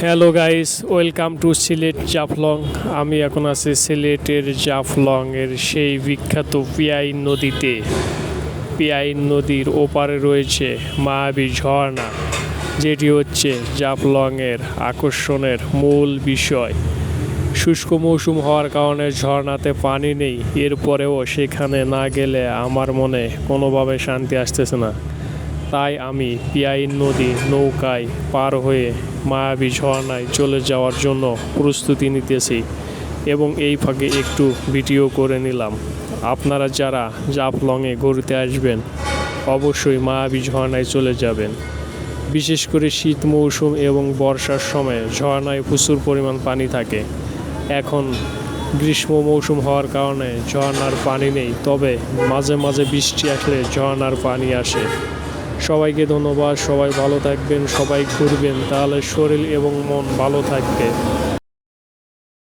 Hello guys welcome to Sylhet Jaflong আমি এখন আছি সিলেটের জাফলং এর সেই বিখ্যাত পিয়াই নদীতে। পিয়াইন নদীর ওপারে রয়েছে মায়াবী ঝর্ণা, যেটি হচ্ছে জাফলং এর আকর্ষণের মূল বিষয়। শুষ্ক মৌসুম হওয়ার কারণে ঝর্ণাতে পানি নেই। এরপরেও সেখানে না গেলে আমার মনে কোনোভাবে শান্তি আসতেছে না। তাই আমি পিয়াইন নদী নৌকায় পার হয়ে মায়াবী ঝর্ণায় চলে যাওয়ার জন্য প্রস্তুতি নিতেছি এবং এই ফাঁকে একটু ভিডিও করে নিলাম। আপনারা যারা জাফলংয়ে ঘুরতে আসবেন, অবশ্যই মায়াবী ঝর্ণায় চলে যাবেন। বিশেষ করে শীত মৌসুম এবং বর্ষার সময় ঝর্ণায় প্রচুর পরিমাণ পানি থাকে। এখন গ্রীষ্ম মৌসুম হওয়ার কারণে ঝর্ণার পানি নেই, তবে মাঝে মাঝে বৃষ্টি আসলে ঝর্ণার পানি আসে। সবাইকে ধন্যবাদ সবাই ভালো থাকবেন সবাই ঘুরবেন তাহলে শরীর এবং মন ভালো থাকবে।